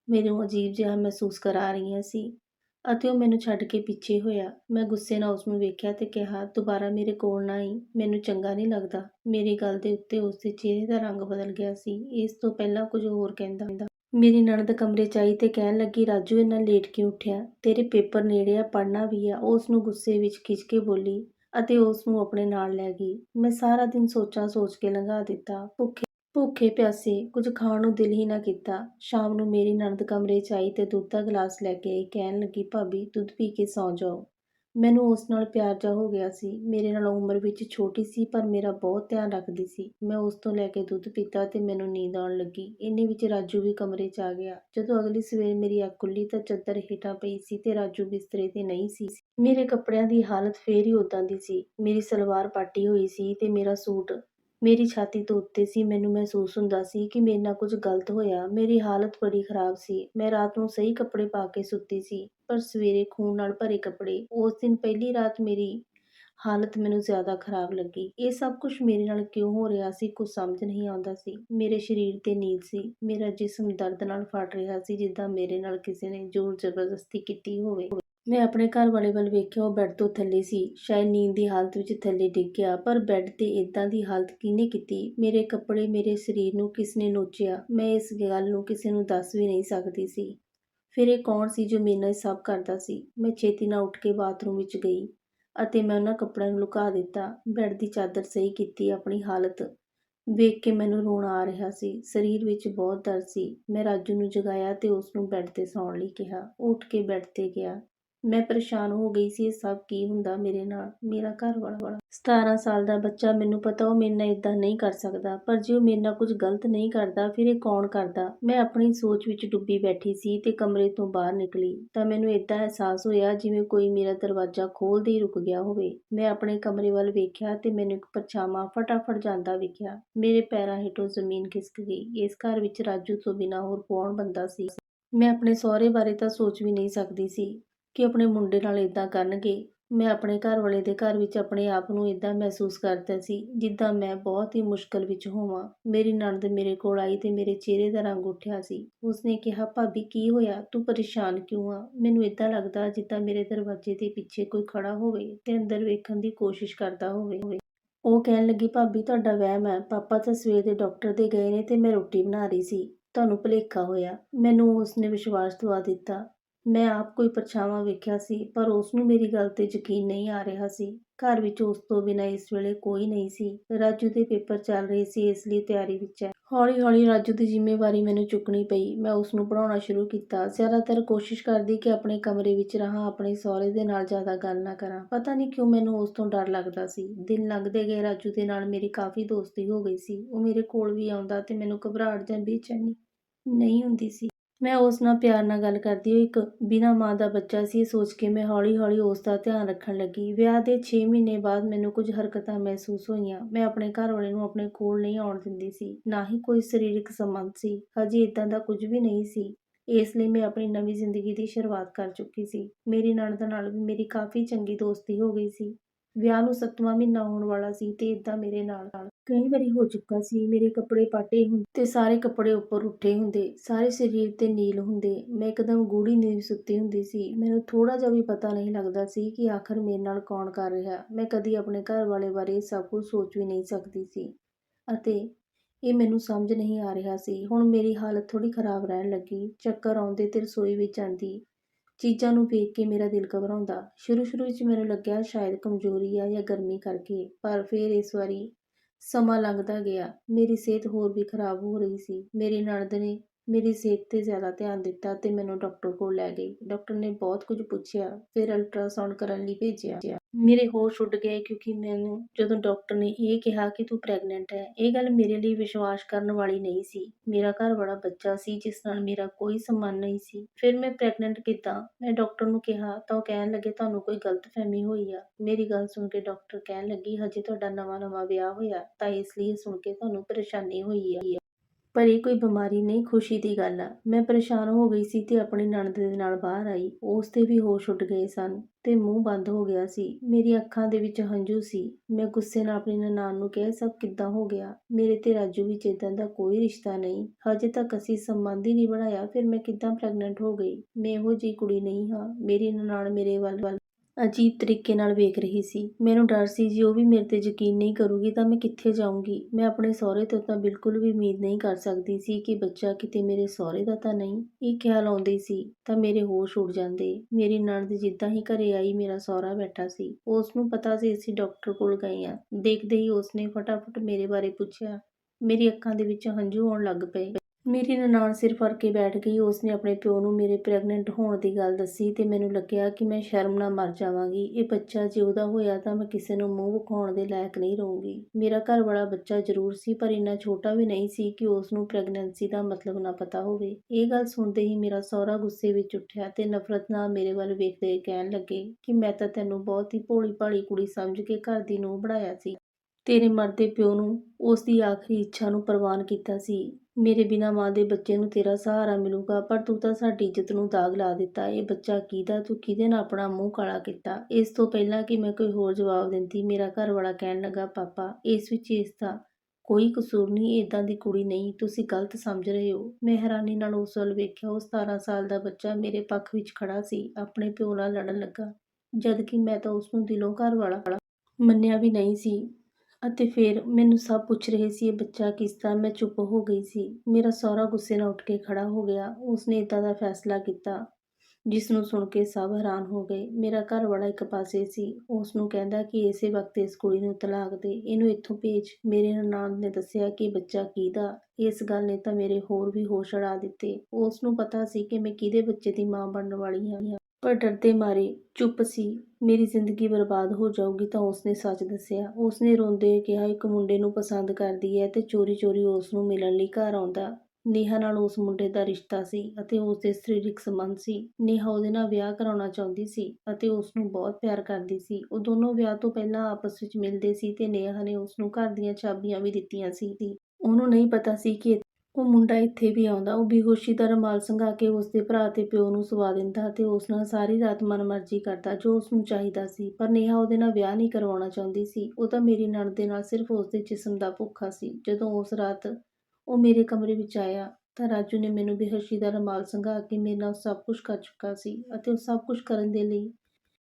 ਮੈਨੂੰ ਅਜੀਬ ਜਿਹਾ ਮਹਿਸੂਸ ਕਰਾ ਰਹੀਆਂ ਸੀ ਅਤੇ ਉਹ ਮੈਨੂੰ ਛੱਡ ਕੇ ਪਿੱਛੇ ਹੋਇਆ। ਮੈਂ ਗੁੱਸੇ ਨਾਲ ਉਸ ਨੂੰ ਵੇਖਿਆ ਤੇ ਕਿਹਾ, ਦੁਬਾਰਾ ਮੇਰੇ ਕੋਲ ਨਾ ਆਈ। ਮੈਨੂੰ ਚੰਗਾ ਨਹੀਂ ਲੱਗਦਾ। ਮੇਰੀ ਗੱਲ ਦੇ ਉੱਤੇ ਉਸ ਦੇ ਚਿਹਰੇ ਦਾ ਰੰਗ ਬਦਲ ਗਿਆ ਸੀ। ਇਸ ਤੋਂ ਪਹਿਲਾਂ ਕੁਝ ਹੋਰ ਕਹਿੰਦਾ ਮੇਰੀ ਨਣਦ ਕਮਰੇ 'ਚ ਆਈ ਤੇ ਕਹਿਣ ਲੱਗੀ, ਰਾਜੂ, ਇੰਨਾ ਲੇਟ ਕਿਉਂ ਉੱਠਿਆ? ਤੇਰੇ ਪੇਪਰ ਨੇੜੇ ਆ, ਪੜ੍ਹਨਾ ਵੀ ਆ। ਉਹ ਉਸ ਨੂੰ ਗੁੱਸੇ ਵਿੱਚ ਖਿੱਚ ਕੇ ਬੋਲੀ ਅਤੇ ਉਸ ਨੂੰ ਆਪਣੇ ਨਾਲ ਲੈ ਗਈ। ਮੈਂ ਸਾਰਾ ਦਿਨ ਸੋਚਾਂ ਸੋਚ ਕੇ ਲੰਘਾ ਦਿੱਤਾ। ਭੁੱਖੇ ਭੁੱਖੇ ਪਿਆਸੇ ਕੁਝ ਖਾਣ ਨੂੰ ਦਿਲ ਹੀ ਨਾ ਕੀਤਾ। ਸ਼ਾਮ ਨੂੰ ਮੇਰੀ ਨਣਦ ਕਮਰੇ 'ਚ ਆਈ ਤੇ ਦੁੱਧ ਦਾ ਗਲਾਸ ਲੈ ਕੇ ਆਈ। ਕਹਿਣ ਲੱਗੀ, ਭਾਬੀ, ਦੁੱਧ ਪੀ ਕੇ ਸੌਂ ਜਾਓ। ਮੈਨੂੰ ਉਸ ਨਾਲ ਪਿਆਰ ਜਾ ਹੋ ਗਿਆ ਸੀ। ਮੇਰੇ ਨਾਲ ਉਮਰ ਵਿੱਚ ਛੋਟੀ ਸੀ, ਪਰ ਮੇਰਾ ਬਹੁਤ ਧਿਆਨ ਰੱਖਦੀ ਸੀ। ਮੈਂ ਉਸ ਤੋਂ ਲੈ ਕੇ ਦੁੱਧ ਪੀਤਾ ਤੇ ਮੈਨੂੰ ਨੀਂਦ ਆਉਣ ਲੱਗੀ। ਇੰਨੇ ਵਿੱਚ ਰਾਜੂ ਵੀ ਕਮਰੇ 'ਚ ਆ ਗਿਆ। ਜਦੋਂ ਅਗਲੀ ਸਵੇਰ ਮੇਰੀ ਅੱਖ ਖੁੱਲੀ ਤਾਂ ਚੱਦਰ ਹੇਠਾਂ ਪਈ ਸੀ ਤੇ ਰਾਜੂ ਬਿਸਤਰੇ ਤੇ ਨਹੀਂ ਸੀ। ਮੇਰੇ ਕੱਪੜਿਆਂ ਦੀ ਹਾਲਤ ਫੇਰ ਹੀ ਉਦਾਂ ਦੀ ਸੀ। ਮੇਰੀ ਸਲਵਾਰ ਪਾਟੀ ਹੋਈ ਸੀ ਤੇ ਮੇਰਾ ਸੂਟ, ਮੇਰੀ ਛਾਤੀ ਤੋਂ ਉੱਤੇ ਸੀ। ਮੈਨੂੰ ਮਹਿਸੂਸ ਹੁੰਦਾ ਸੀ ਕਿ ਮੇਰੇ ਨਾਲ ਕੁਝ ਗਲਤ ਹੋਇਆ। ਮੇਰੀ ਹਾਲਤ ਬੜੀ ਖਰਾਬ ਸੀ। ਮੈਂ ਰਾਤ ਨੂੰ ਸਹੀ ਕੱਪੜੇ ਪਾ ਕੇ ਸੁੱਤੀ ਸੀ। ਪਰ ਸਵੇਰੇ ਖੂਨ ਨਾਲ ਭਰੇ ਕੱਪੜੇ, ਉਸ ਦਿਨ ਪਹਿਲੀ ਰਾਤ ਮੇਰੀ ਹਾਲਤ ਮੈਨੂੰ ਜ਼ਿਆਦਾ ਖਰਾਬ ਲੱਗੀ। ਇਹ ਸਭ ਕੁਝ ਮੇਰੇ ਨਾਲ ਕਿਉਂ ਹੋ ਰਿਹਾ ਸੀ ਕੁਝ ਸਮਝ ਨਹੀਂ ਆਉਂਦਾ ਸੀ। ਮੇਰੇ ਸਰੀਰ ਤੇ ਨੀਂਦ ਸੀ। ਮੇਰਾ ਜਿਸਮ ਦਰਦ ਨਾਲ ਫਟ ਰਿਹਾ ਸੀ, ਜਿੱਦਾਂ ਮੇਰੇ ਨਾਲ ਕਿਸੇ ਨੇ ਜ਼ੋਰ ਜ਼ਬਰਦਸਤੀ ਕੀਤੀ ਹੋਵੇ। ਮੈਂ ਆਪਣੇ ਘਰ ਵਾਲੇ ਵੱਲ ਵੇਖਿਆ, ਉਹ ਬੈੱਡ ਤੋਂ ਥੱਲੇ ਸੀ। ਸ਼ਾਇਦ ਨੀਂਦ ਦੀ ਹਾਲਤ ਵਿੱਚ ਥੱਲੇ ਡਿੱਗ ਗਿਆ, ਪਰ ਬੈੱਡ ਤੇ ਇਦਾਂ ਦੀ ਹਾਲਤ ਕਿਹਨੇ ਕੀਤੀ? ਮੇਰੇ ਕੱਪੜੇ ਮੇਰੇ ਸਰੀਰ ਨੂੰ ਕਿਸ ਨੇ ਨੋਚਿਆ? ਮੈਂ ਇਸ ਗੱਲ ਨੂੰ ਕਿਸੇ ਨੂੰ ਦੱਸ ਵੀ ਨਹੀਂ ਸਕਦੀ ਸੀ। ਫਿਰ ਇਹ ਕੌਣ ਸੀ ਜੋ ਮੇਰੇ ਨਾਲ ਸਭ ਕਰਦਾ ਸੀ? ਮੈਂ ਛੇਤੀ ਨਾਲ ਉੱਠ ਕੇ ਬਾਥਰੂਮ ਵਿੱਚ ਗਈ ਅਤੇ ਮੈਂ ਉਹਨਾਂ ਕੱਪੜਿਆਂ ਨੂੰ ਲੁਕਾ ਦਿੱਤਾ, ਬੈੱਡ ਦੀ ਚਾਦਰ ਸਹੀ ਕੀਤੀ, ਆਪਣੀ ਹਾਲਤ ਵੇਖ ਕੇ ਮੈਨੂੰ ਰੋਣਾ ਆ ਰਿਹਾ ਸੀ। ਸਰੀਰ ਵਿੱਚ ਬਹੁਤ ਦਰਦ ਸੀ। ਮੈਂ ਰਾਜੂ ਨੂੰ ਜਗਾਇਆ ਤੇ ਉਸ ਨੂੰ ਬੈੱਡ ਤੇ ਸੌਣ ਲਈ ਕਿਹਾ। ਉਹ ਉੱਠ ਕੇ ਬੈੱਡ ਤੇ ਗਿਆ। ਮੈਂ ਪਰੇਸ਼ਾਨ ਹੋ ਗਈ ਸੀ, ਇਹ ਸਭ ਕੀ ਹੁੰਦਾ ਮੇਰੇ ਨਾਲ? ਮੇਰਾ ਘਰ ਵਾਲਾ ਵਾਲਾ 17 ਸਾਲ ਦਾ ਬੱਚਾ, ਮੈਨੂੰ ਪਤਾ ਉਹ ਮੇਰੇ ਨਾਲ ਇਦਾਂ ਨਹੀਂ ਕਰ ਸਕਦਾ, ਪਰ ਜੇ ਉਹ ਮੇਰੇ ਨਾਲ ਕੁਝ ਗਲਤ ਨਹੀਂ ਕਰਦਾ, ਫਿਰ ਇਹ ਕੌਣ ਕਰਦਾ? ਮੈਂ ਆਪਣੀ ਸੋਚ ਵਿੱਚ ਡੁੱਬੀ ਬੈਠੀ ਸੀ ਤੇ ਕਮਰੇ ਤੋਂ ਬਾਹਰ ਨਿਕਲੀ। ਤਾਂ ਮੈਨੂੰ ਇਦਾਂ ਅਹਿਸਾਸ ਹੋਇਆ ਜਿਵੇਂ ਕੋਈ ਮੇਰਾ ਦਰਵਾਜ਼ਾ ਖੋਲ੍ਹਦੇ ਹੀ ਰੁਕ ਗਿਆ ਹੋਵੇ। ਮੈਂ ਆਪਣੇ ਕਮਰੇ ਵੱਲ ਵੇਖਿਆ ਤੇ ਮੈਨੂੰ ਇੱਕ ਪਰਛਾਵਾਂ ਫਟਾਫਟ ਜਾਂਦਾ ਵਿਖਿਆ। ਮੇਰੇ ਪੈਰਾਂ ਹੇਠੋਂ ਜ਼ਮੀਨ ਖਿਸਕ ਗਈ। ਇਸ ਘਰ ਵਿੱਚ ਰਾਜੂ ਤੋਂ ਬਿਨਾਂ ਹੋਰ ਕੌਣ ਬੰਦਾ ਸੀ? ਮੈਂ ਆਪਣੇ ਸਹੁਰੇ ਬਾਰੇ ਤਾਂ ਸੋਚ ਵੀ ਨਹੀਂ ਸਕਦੀ ਸੀ। ਕਿ ਆਪਣੇ ਮੁੰਡੇ ਨਾਲ ਇਦਾਂ ਕਰਨਗੇ। ਮੈਂ ਆਪਣੇ ਘਰ ਵਾਲੇ ਦੇ ਘਰ ਵਿੱਚ ਆਪਣੇ ਆਪ ਨੂੰ ਇਦਾਂ ਮਹਿਸੂਸ ਕਰਦਾ ਸੀ, ਜਿੱਦਾਂ ਮੈਂ ਬਹੁਤ ਹੀ ਮੁਸ਼ਕਲ ਵਿੱਚ ਹੋਵਾਂ। ਮੇਰੀ ਨਣਦ ਮੇਰੇ ਕੋਲ ਆਈ ਤੇ ਮੇਰੇ ਚਿਹਰੇ ਦਾ ਰੰਗ ਉੱਠਿਆ ਸੀ। ਉਸਨੇ ਕਿਹਾ, ਭਾਬੀ, ਕੀ ਹੋਇਆ? ਤੂੰ ਪਰੇਸ਼ਾਨ ਕਿਉਂ ਆ? ਮੈਨੂੰ ਇਦਾਂ ਲੱਗਦਾ ਜਿੱਦਾਂ ਮੇਰੇ ਦਰਵਾਜ਼ੇ ਦੇ ਪਿੱਛੇ ਕੋਈ ਖੜਾ ਹੋਵੇ ਤੇ ਅੰਦਰ ਵੇਖਣ ਦੀ ਕੋਸ਼ਿਸ਼ ਕਰਦਾ ਹੋਵੇ। ਉਹ ਕਹਿਣ ਲੱਗੀ, ਭਾਬੀ, ਤੁਹਾਡਾ ਵਹਿਮ ਹੈ। ਪਾਪਾ ਤਾਂ ਸਵੇਰ ਦੇ ਡਾਕਟਰ ਦੇ ਗਏ ਨੇ ਤੇ ਮੈਂ ਰੋਟੀ ਬਣਾ ਰਹੀ ਸੀ। ਤੁਹਾਨੂੰ ਭੁਲੇਖਾ ਹੋਇਆ। ਮੈਨੂੰ ਉਸਨੇ ਵਿਸ਼ਵਾਸ ਦਵਾ ਦਿੱਤਾ। ਮੈਂ ਆਪ ਕੋਈ ਪਰਛਾਵਾਂ ਵੇਖਿਆ ਸੀ, ਪਰ ਉਸ ਨੂੰ ਮੇਰੀ ਗੱਲ ਤੇ ਯਕੀਨ ਨਹੀਂ ਆ ਰਿਹਾ ਸੀ। ਘਰ ਵਿੱਚ ਉਸ ਤੋਂ ਬਿਨਾਂ ਇਸ ਵੇਲੇ ਕੋਈ ਨਹੀਂ ਸੀ। ਰਾਜੂ ਦੇ ਪੇਪਰ ਚੱਲ ਰਹੇ ਸੀ, ਇਸ ਲਈ ਤਿਆਰੀ ਵਿੱਚ ਹੈ। ਹੌਲੀ ਹੌਲੀ ਰਾਜੂ ਦੀ ਜ਼ਿੰਮੇਵਾਰੀ ਮੈਨੂੰ ਚੁੱਕਣੀ ਪਈ। ਮੈਂ ਉਸ ਨੂੰ ਪੜਾਉਣਾ ਸ਼ੁਰੂ ਕੀਤਾ। ਜ਼ਿਆਦਾਤਰ ਕੋਸ਼ਿਸ਼ ਕਰਦੀ ਕਿ ਆਪਣੇ ਕਮਰੇ ਵਿੱਚ ਰਹਾ, ਆਪਣੇ ਸਹੁਰੇ ਦੇ ਨਾਲ ਜ਼ਿਆਦਾ ਗੱਲ ਨਾ ਕਰਾਂ। ਪਤਾ ਨਹੀਂ ਕਿਉਂ ਮੈਨੂੰ ਉਸ ਤੋਂ ਡਰ ਲੱਗਦਾ ਸੀ। ਦਿਨ ਲੰਘਦੇ ਗਏ, ਰਾਜੂ ਦੇ ਨਾਲ ਮੇਰੀ ਕਾਫੀ ਦੋਸਤੀ ਹੋ ਗਈ ਸੀ। ਉਹ ਮੇਰੇ ਕੋਲ ਵੀ ਆਉਂਦਾ ਤੇ ਮੈਨੂੰ ਘਬਰਾਹਟ ਜਾਂ ਬੇਚੈਨੀ ਨਹੀਂ ਹੁੰਦੀ ਸੀ। ਮੈਂ ਉਸ ਨਾਲ ਪਿਆਰ ਨਾਲ ਗੱਲ ਕਰਦੀ ਉਹ ਇੱਕ ਬਿਨਾਂ ਮਾਂ ਦਾ ਬੱਚਾ ਸੀ ਸੋਚ ਕੇ ਮੈਂ ਹੌਲੀ-ਹੌਲੀ ਉਸ ਦਾ ਧਿਆਨ ਰੱਖਣ ਲੱਗੀ। ਵਿਆਹ ਦੇ 6 ਮਹੀਨੇ ਬਾਅਦ ਮੈਨੂੰ ਕੁਝ ਹਰਕਤਾਂ ਮਹਿਸੂਸ ਹੋਈਆਂ। ਮੈਂ ਆਪਣੇ ਘਰ ਵਾਲੇ ਨੂੰ ਆਪਣੇ ਕੋਲ ਨਹੀਂ ਆਉਣ ਦਿੰਦੀ ਸੀ, ਨਾ ਹੀ ਕੋਈ ਸਰੀਰਕ ਸੰਬੰਧ ਸੀ। ਹਜੇ ਇਦਾਂ ਦਾ ਕੁਝ ਵੀ ਨਹੀਂ ਸੀ। ਇਸ ਲਈ ਮੈਂ ਆਪਣੀ ਨਵੀਂ ਜ਼ਿੰਦਗੀ ਦੀ ਸ਼ੁਰੂਆਤ ਕਰ ਚੁੱਕੀ ਸੀ। ਮੇਰੀ ਨਣਦ ਨਾਲ ਵੀ ਮੇਰੀ ਕਾਫੀ ਚੰਗੀ ਦੋਸਤੀ ਹੋ ਗਈ ਸੀ। ਵਿਆਹ ਨੂੰ ਸੱਤਵਾਂ ਮਹੀਨਾ ਹੋਣ ਵਾਲਾ ਸੀ ਤੇ ਇਦਾਂ ਮੇਰੇ ਨਾਲ ਨਾਲ ਕਈ ਵਾਰੀ ਹੋ ਚੁੱਕਾ ਸੀ। ਮੇਰੇ ਕੱਪੜੇ ਪਾਟੇ ਹੁੰਦੇ ਤੇ ਸਾਰੇ ਕੱਪੜੇ ਉੱਪਰ ਉੱਠੇ ਹੁੰਦੇ, ਸਾਰੇ ਸਰੀਰ ਤੇ ਨੀਲ ਹੁੰਦੇ। ਮੈਂ ਇੱਕਦਮ ਗੂੜੀ ਨੀਂਦ ਸੁੱਤੀ ਹੁੰਦੀ ਸੀ। ਮੈਨੂੰ ਥੋੜਾ ਜਿਹਾ ਵੀ ਪਤਾ ਨਹੀਂ ਲੱਗਦਾ ਸੀ ਕਿ ਆਖਰ ਮੇਰੇ ਨਾਲ ਕੌਣ ਕਰ ਰਿਹਾ। ਮੈਂ ਕਦੀ ਆਪਣੇ ਘਰ ਵਾਲੇ ਬਾਰੇ ਸਭ ਕੁਝ ਸੋਚ ਵੀ ਨਹੀਂ ਸਕਦੀ ਸੀ ਅਤੇ ਇਹ ਮੈਨੂੰ ਸਮਝ ਨਹੀਂ ਆ ਰਿਹਾ ਸੀ। ਹੁਣ ਮੇਰੀ ਹਾਲਤ ਥੋੜੀ ਖਰਾਬ ਰਹਿਣ ਲੱਗੀ। ਚੱਕਰ ਆਉਂਦੇ ਤੇ ਰਸੋਈ ਵਿੱਚ ਆਂਦੀ। ਚੀਜ਼ਾਂ ਨੂੰ ਵੇਖ ਕੇ ਮੇਰਾ ਦਿਲ ਘਬਰਾਉਂਦਾ। ਸ਼ੁਰੂ-ਸ਼ੁਰੂ ਵਿੱਚ ਮੈਨੂੰ ਲੱਗਿਆ ਸ਼ਾਇਦ ਕਮਜ਼ੋਰੀ ਆ ਜਾਂ ਗਰਮੀ ਕਰਕੇ, ਪਰ ਫਿਰ ਇਸ ਵਾਰੀ ਸਮਾਂ ਲੰਘਦਾ ਗਿਆ। ਮੇਰੀ ਸਿਹਤ ਹੋਰ ਵੀ ਖਰਾਬ ਹੋ ਰਹੀ ਸੀ। ਮੇਰੀ ਨਣਦ ਨੇ ਮੇਰੀ ਸਿਹਤ 'ਤੇ ਜ਼ਿਆਦਾ ਧਿਆਨ ਦਿੱਤਾ ਤੇ ਮੈਨੂੰ ਡਾਕਟਰ ਕੋਲ ਲੈ ਗਈ। ਡਾਕਟਰ ਨੇ ਬਹੁਤ ਕੁਝ ਪੁੱਛਿਆ, ਫਿਰ ਅਲਟਰਾਸਾਊਂਡ ਕਰਨ ਲਈ ਭੇਜਿਆ। ਮੇਰੇ ਹੋਸ਼ ਉੱਡ ਗਏ ਕਿਉਂਕਿ ਮੈਨੂੰ ਜਦੋਂ ਡਾਕਟਰ ਨੇ ਇਹ ਕਿਹਾ ਕਿ ਤੂੰ ਪ੍ਰੈਗਨੈਂਟ ਹੈ, ਇਹ ਗੱਲ ਮੇਰੇ ਲਈ ਵਿਸ਼ਵਾਸ ਕਰਨ ਵਾਲੀ ਨਹੀਂ ਸੀ। ਮੇਰਾ ਘਰ ਬੜਾ ਬੱਚਾ ਸੀ, ਜਿਸ ਨਾਲ ਮੇਰਾ ਕੋਈ ਸੰਬੰਧ ਨਹੀਂ ਸੀ। ਫਿਰ ਮੈਂ ਪ੍ਰੈਗਨੈਂਟ ਕਿੱਦਾਂ ਮੈਂ ਡਾਕਟਰ ਨੂੰ ਕਿਹਾ, ਤਾਂ ਉਹ ਕਹਿਣ ਲੱਗੇ, ਤੁਹਾਨੂੰ ਕੋਈ ਗਲਤਫਹਿਮੀ ਹੋਈ ਆ? ਮੇਰੀ ਗੱਲ ਸੁਣ ਕੇ ਡਾਕਟਰ ਕਹਿਣ ਲੱਗੀ, ਹਜੇ ਤੁਹਾਡਾ ਨਵਾਂ-ਨਵਾਂ ਵਿਆਹ ਹੋਇਆ, ਤਾਂ ਇਸ ਲਈ ਸੁਣ ਕੇ ਤੁਹਾਨੂੰ ਪਰੇਸ਼ਾਨੀ ਹੋਈ ਆ। ਪਰ ਇਹ ਕੋਈ ਬਿਮਾਰੀ ਨਹੀਂ, ਖੁਸ਼ੀ ਦੀ ਗੱਲ ਆ। ਮੈਂ ਪਰੇਸ਼ਾਨ ਹੋ ਗਈ ਸੀ ਤੇ ਆਪਣੀ ਨਣਦ ਦੇ ਨਾਲ ਬਾਹਰ ਆਈ। ਉਸ ਤੇ ਵੀ ਹੋਸ਼ ਉੱਡ ਗਏ ਸਨ ਤੇ ਮੂੰਹ ਬੰਦ ਹੋ ਗਿਆ ਸੀ। ਮੇਰੀ ਅੱਖਾਂ ਦੇ ਵਿੱਚ ਹੰਝੂ ਸੀ। ਮੈਂ ਗੁੱਸੇ ਨਾਲ ਆਪਣੀ ਨਨਾਣ ਨੂੰ ਕਿਹਾ, ਸਭ ਕਿੱਦਾਂ ਹੋ ਗਿਆ? ਮੇਰੇ ਤੇ ਰਾਜੂ ਵਿੱਚ ਇਦਾਂ ਦਾ ਕੋਈ ਰਿਸ਼ਤਾ ਨਹੀਂ। ਹਜੇ ਤੱਕ ਅਸੀਂ ਸੰਬੰਧ ਹੀ ਨਹੀਂ ਬਣਾਇਆ, ਫਿਰ ਮੈਂ ਕਿੱਦਾਂ ਪ੍ਰੈਗਨੈਂਟ ਹੋ ਗਈ? ਮੈਂ ਇਹੋ ਜੀ ਕੁੜੀ ਨਹੀਂ ਹਾਂ। ਮੇਰੀ ਨਨਾਣ ਮੇਰੇ ਵੱਲ ਵੱਲ ਅਜੀਬ ਤਰੀਕੇ ਨਾਲ ਵੇਖ ਰਹੀ ਸੀ। ਮੈਨੂੰ ਡਰ ਸੀ ਜੀ, ਉਹ ਵੀ ਮੇਰੇ ਤੇ ਯਕੀਨ ਨਹੀਂ ਕਰੂਗੀ ਤਾਂ ਮੈਂ ਕਿੱਥੇ ਜਾਊਂਗੀ। ਮੈਂ ਆਪਣੇ ਸਹੁਰੇ ਤੋਂ ਤਾਂ ਬਿਲਕੁਲ ਵੀ ਉਮੀਦ ਨਹੀਂ ਕਰ ਸਕਦੀ ਸੀ ਕਿ ਬੱਚਾ ਕਿਤੇ ਮੇਰੇ ਸਹੁਰੇ ਦਾ ਤਾਂ ਨਹੀਂ। ਇਹ ਖਿਆਲ ਆਉਂਦੇ ਸੀ ਤਾਂ ਮੇਰੇ ਹੋਸ਼ ਉੱਡ ਜਾਂਦੇ। ਮੇਰੀ ਨਣਦ ਜਿੱਦਾਂ ਹੀ ਘਰੇ ਆਈ, ਮੇਰਾ ਸਹੁਰਾ ਬੈਠਾ ਸੀ। ਉਸ ਨੂੰ ਪਤਾ ਸੀ ਅਸੀਂ ਡਾਕਟਰ ਕੋਲ ਗਏ ਆ ਦੇਖਦੇ ਹੀ ਉਸਨੇ ਫਟਾਫਟ ਮੇਰੇ ਬਾਰੇ ਪੁੱਛਿਆ। ਮੇਰੀ ਅੱਖਾਂ ਦੇ ਵਿੱਚ ਹੰਝੂ ਆਉਣ ਲੱਗ ਪਏ। ਮੇਰੀ ਨਨਾਣ ਸਿਰ ਫੜ ਕੇ ਬੈਠ ਗਈ। ਉਸਨੇ ਆਪਣੇ ਪਿਓ ਨੂੰ ਮੇਰੇ ਪ੍ਰੈਗਨੈਂਟ ਹੋਣ ਦੀ ਗੱਲ ਦੱਸੀ ਤੇ ਮੈਨੂੰ ਲੱਗਿਆ ਕਿ ਮੈਂ ਸ਼ਰਮ ਨਾਲ ਮਰ ਜਾਵਾਂਗੀ। ਇਹ ਬੱਚਾ ਜੇ ਉਹਦਾ ਹੋਇਆ ਤਾਂ ਮੈਂ ਕਿਸੇ ਨੂੰ ਮੂੰਹ ਵਿਖਾਉਣ ਦੇ ਲਾਇਕ ਨਹੀਂ ਰਹੂੰਗੀ। ਮੇਰਾ ਘਰ ਵਾਲਾ ਬੱਚਾ ਜ਼ਰੂਰ ਸੀ, ਪਰ ਇੰਨਾ ਛੋਟਾ ਵੀ ਨਹੀਂ ਸੀ ਕਿ ਉਸ ਨੂੰ ਪ੍ਰੈਗਨੈਂਸੀ ਦਾ ਮਤਲਬ ਨਾ ਪਤਾ ਹੋਵੇ। ਇਹ ਗੱਲ ਸੁਣਦੇ ਹੀ ਮੇਰਾ ਸਹੁਰਾ ਗੁੱਸੇ ਵਿੱਚ ਉੱਠਿਆ ਤੇ ਨਫ਼ਰਤ ਨਾਲ ਮੇਰੇ ਵੱਲ ਵੇਖਦੇ ਕਹਿਣ ਲੱਗੇ ਕਿ ਮੈਂ ਤਾਂ ਤੈਨੂੰ ਬਹੁਤ ਹੀ ਭੋਲੀ ਭਾਲੀ ਕੁੜੀ ਸਮਝ ਕੇ ਘਰ ਦੀ ਨੂੰਹ ਬਣਾਇਆ ਸੀ। ਤੇਰੇ ਮਰਦੇ ਪਿਓ ਨੂੰ ਉਸ ਦੀ ਆਖਰੀ ਇੱਛਾ ਨੂੰ ਪ੍ਰਵਾਨ ਕੀਤਾ ਸੀ। ਮੇਰੇ ਬਿਨਾ ਮਾਂ ਦੇ ਬੱਚੇ ਨੂੰ ਤੇਰਾ ਸਹਾਰਾ ਮਿਲੂਗਾ, ਪਰ ਤੂੰ ਤਾਂ ਸਾਡੀ ਇੱਜ਼ਤ ਨੂੰ ਦਾਗ ਲਾ ਦਿੱਤਾ। ਇਹ ਬੱਚਾ ਕਿਹਦਾ, ਤੂੰ ਕਿਹਦੇ ਨਾਲ ਆਪਣਾ ਮੂੰਹ ਕਾਲਾ ਕੀਤਾ? ਇਸ ਤੋਂ ਪਹਿਲਾਂ ਕਿ ਮੈਂ ਕੋਈ ਹੋਰ ਜਵਾਬ ਦਿੰਦੀ, ਮੇਰਾ ਘਰ ਵਾਲਾ ਕਹਿਣ ਲੱਗਾ, ਪਾਪਾ, ਇਸ ਵਿੱਚ ਇਸ ਦਾ ਕੋਈ ਕਸੂਰ ਨਹੀਂ ਇਦਾਂ ਦੀ ਕੁੜੀ ਨਹੀਂ, ਤੁਸੀਂ ਗਲਤ ਸਮਝ ਰਹੇ ਹੋ। ਮੈਂ ਹੈਰਾਨੀ ਨਾਲ ਉਸ ਵੱਲ ਵੇਖਿਆ, ਉਹ 17 ਸਾਲ ਦਾ ਬੱਚਾ ਮੇਰੇ ਪੱਖ ਵਿੱਚ ਖੜਾ ਸੀ, ਆਪਣੇ ਪਿਓ ਨਾਲ ਲੜਨ ਲੱਗਾ। ਜਦ ਕਿ ਮੈਂ ਤਾਂ ਉਸ ਨੂੰ ਦਿਲੋਂ ਘਰ ਵਾਲਾ ਮੰਨਿਆ ਵੀ ਨਹੀਂ ਸੀ। ਅਤੇ ਫਿਰ ਮੈਨੂੰ ਸਭ ਪੁੱਛ ਰਹੇ ਸੀ, ਇਹ ਬੱਚਾ ਕਿਸ ਦਾ ਮੈਂ ਚੁੱਪ ਹੋ ਗਈ ਸੀ। ਮੇਰਾ ਸਹੁਰਾ ਗੁੱਸੇ ਨਾਲ ਉੱਠ ਕੇ ਖੜਾ ਹੋ ਗਿਆ। ਉਸਨੇ ਇਦਾਂ ਦਾ ਫੈਸਲਾ ਕੀਤਾ, ਜਿਸ ਨੂੰ ਸੁਣ ਕੇ ਸਭ ਹੈਰਾਨ ਹੋ ਗਏ। ਮੇਰਾ ਘਰ ਵਾਲਾ ਇੱਕ ਪਾਸੇ ਸੀ। ਉਸ ਨੂੰ ਕਹਿੰਦਾ ਕਿ ਇਸੇ ਵਕਤ ਇਸ ਕੁੜੀ ਨੂੰ ਤਲਾਕ ਦੇ। ਇਹਨੂੰ ਇੱਥੋਂ ਭੇਜ। ਮੇਰੇ ਨਨਾਣ ਨੇ ਦੱਸਿਆ ਕਿ ਬੱਚਾ ਕਿਹਦਾ ਇਸ ਗੱਲ ਨੇ ਤਾਂ ਮੇਰੇ ਹੋਰ ਵੀ ਹੋਸ਼ ਉਡਾ ਦਿੱਤੇ। ਉਸ ਨੂੰ ਪਤਾ ਸੀ ਕਿ ਮੈਂ ਕਿਹਦੇ ਬੱਚੇ ਦੀ ਮਾਂ ਬਣਨ ਵਾਲੀ ਹਾਂ। ਪਰ ਡਰਦੇ ਮਾਰੇ, ਚੁੱਪ ਸੀ। ਮੇਰੀ ਜ਼ਿੰਦਗੀ ਬਰਬਾਦ ਹੋ ਜਾਊਗੀ, ਤਾਂ ਉਸਨੇ ਸੱਚ ਦੱਸਿਆ। ਉਸਨੇ ਰੋਂਦੇ ਹੋਏ ਕਿਹਾ, ਇੱਕ ਮੁੰਡੇ ਨੂੰ ਪਸੰਦ ਕਰਦੀ ਹੈ ਤੇ ਚੋਰੀ-ਚੋਰੀ ਉਸ ਨੂੰ ਮਿਲਣ ਲਈ ਘਰ ਆਉਂਦਾ। ਨੇਹਾ ਨਾਲ ਉਸ ਮੁੰਡੇ ਦਾ ਰਿਸ਼ਤਾ ਸੀ ਅਤੇ ਉਸ ਦੇ ਸਰੀਰਕ ਸੰਬੰਧ ਸੀ। ਨੇਹਾ ਉਹਦੇ ਨਾਲ ਵਿਆਹ ਕਰਾਉਣਾ ਚਾਹੁੰਦੀ ਸੀ ਅਤੇ ਉਸ ਨੂੰ ਬਹੁਤ ਪਿਆਰ ਕਰਦੀ ਸੀ। ਉਹ ਦੋਨੋਂ ਵਿਆਹ ਤੋਂ ਪਹਿਲਾਂ ਆਪਸ ਵਿੱਚ ਮਿਲਦੇ ਸੀ ਤੇ ਨੇਹਾ ਨੇ ਉਸ ਨੂੰ ਘਰ ਦੀਆਂ ਚਾਬੀਆਂ ਵੀ ਦਿੱਤੀਆਂ ਸੀ। ਉਹਨੂੰ ਨਹੀਂ ਪਤਾ ਸੀ ਕਿ ਉਹ ਮੁੰਡਾ ਇੱਥੇ ਵੀ ਆਉਂਦਾ। ਉਹ ਬੇਹੋਸ਼ੀ ਦਾ ਰੁਮਾਲ ਸੰਘਾ ਕੇ ਉਸ ਦੇ ਭਰਾ ਤੇ ਪਿਓ ਨੂੰ ਸੁਵਾ ਦਿੰਦਾ ਤੇ ਉਸ ਨਾਲ ਸਾਰੀ ਰਾਤ ਮਨਮਰਜ਼ੀ ਕਰਦਾ, ਜੋ ਉਸ ਨੂੰ ਚਾਹੀਦਾ ਸੀ। ਪਰ ਨੇਹਾ ਉਹਦੇ ਨਾਲ ਵਿਆਹ ਨਹੀਂ ਕਰਵਾਉਣਾ ਚਾਹੁੰਦੀ ਸੀ। ਉਹ ਤਾਂ ਮੇਰੀ ਨਣਦ ਦੇ ਨਾਲ ਸਿਰਫ ਉਸ ਦੇ ਜਿਸਮ ਦਾ ਭੁੱਖਾ ਸੀ। ਜਦੋਂ ਉਸ ਰਾਤ ਉਹ ਮੇਰੇ ਕਮਰੇ ਵਿੱਚ ਆਇਆ ਤਾਂ ਰਾਜੂ ਨੇ ਮੈਨੂੰ ਬੇਹੋਸ਼ੀ ਦਾ ਰੁਮਾਲ ਸੰਘਾ ਕੇ ਮੇਰੇ ਨਾਲ ਸਭ ਕੁਝ ਕਰ ਚੁੱਕਾ ਸੀ ਅਤੇ ਉਹ ਸਭ ਕੁਝ ਕਰਨ ਦੇ ਲਈ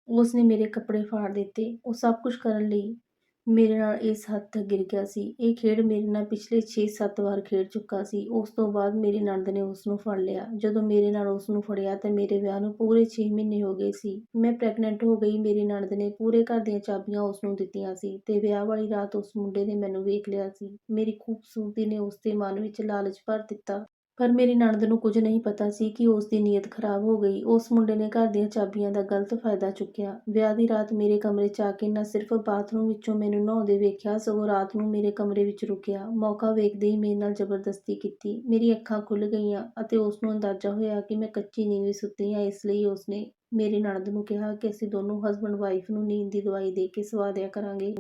ਉਸ ਨੇ ਮੇਰੇ ਕੱਪੜੇ ਫਾੜ ਦਿੱਤੇ। ਉਹ ਸਭ ਕੁਝ ਕਰਨ ਲਈ ਮੇਰੇ ਨਾਲ ਇਸ ਹੱਦ ਤੱਕ ਗਿਰ ਗਿਆ ਸੀ। ਇਹ ਖੇਡ ਮੇਰੇ ਨਾਲ ਪਿਛਲੇ 6-7 ਵਾਰ ਖੇਡ ਚੁੱਕਾ ਸੀ। ਉਸ ਤੋਂ ਬਾਅਦ ਮੇਰੀ ਨਣਦ ਨੇ ਉਸ ਨੂੰ ਫੜ ਲਿਆ। ਜਦੋਂ ਮੇਰੇ ਨਾਲ ਉਸ ਨੂੰ ਫੜਿਆ ਤਾਂ ਮੇਰੇ ਵਿਆਹ ਨੂੰ ਪੂਰੇ 6 ਮਹੀਨੇ ਹੋ ਗਏ ਸੀ। ਮੈਂ ਪ੍ਰੈਗਨੈਂਟ ਹੋ ਗਈ। ਮੇਰੀ ਨਣਦ ਨੇ ਪੂਰੇ ਘਰ ਦੀਆਂ ਚਾਬੀਆਂ ਉਸ ਨੂੰ ਦਿੱਤੀਆਂ ਸੀ ਤੇ ਵਿਆਹ ਵਾਲੀ ਰਾਤ ਉਸ ਮੁੰਡੇ ਨੇ ਮੈਨੂੰ ਵੇਖ ਲਿਆ ਸੀ। ਮੇਰੀ ਖੂਬਸੂਰਤੀ ਨੇ ਉਸ ਦੇ ਮਨ ਵਿੱਚ ਲਾਲਚ ਭਰ ਦਿੱਤਾ। ਪਰ ਮੇਰੀ ਨਣਦ ਨੂੰ ਕੁਝ ਨਹੀਂ ਪਤਾ ਸੀ ਕਿ ਉਸ ਦੀ ਨੀਅਤ ਖਰਾਬ ਹੋ ਗਈ। ਉਸ ਮੁੰਡੇ ਨੇ ਘਰ ਦੀਆਂ ਚਾਬੀਆਂ ਦਾ ਗਲਤ ਫਾਇਦਾ ਚੁੱਕਿਆ। ਵਿਆਹ ਦੀ ਰਾਤ ਮੇਰੇ ਕਮਰੇ 'ਚ ਆ ਕੇ ਨਾ ਸਿਰਫ ਬਾਥਰੂਮ ਵਿੱਚੋਂ ਮੈਨੂੰ ਨਹਾਉਂਦੇ ਵੇਖਿਆ, ਸਗੋਂ ਰਾਤ ਨੂੰ ਮੇਰੇ ਕਮਰੇ ਵਿੱਚ ਰੁਕਿਆ। ਮੌਕਾ ਵੇਖਦੇ ਹੀ ਮੇਰੇ ਨਾਲ ਜ਼ਬਰਦਸਤੀ ਕੀਤੀ। ਮੇਰੀ ਅੱਖਾਂ ਖੁੱਲ ਗਈਆਂ ਅਤੇ ਉਸ ਨੂੰ ਅੰਦਾਜ਼ਾ ਹੋਇਆ ਕਿ ਮੈਂ ਕੱਚੀ ਨੀਂਦ ਵਿੱਚ ਸੁੱਤੀ ਹਾਂ। ਇਸ ਲਈ ਉਸਨੇ ਮੇਰੀ ਨਣਦ ਨੂੰ ਕਿਹਾ ਕਿ ਅਸੀਂ ਦੋਨੋਂ ਹਸਬੰਡ ਵਾਈਫ ਨੂੰ ਨੀਂਦ ਦੀ ਦਵਾਈ ਦੇ ਕੇ ਸਵਾ ਦਿਆ ਕਰਾਂਗੇ।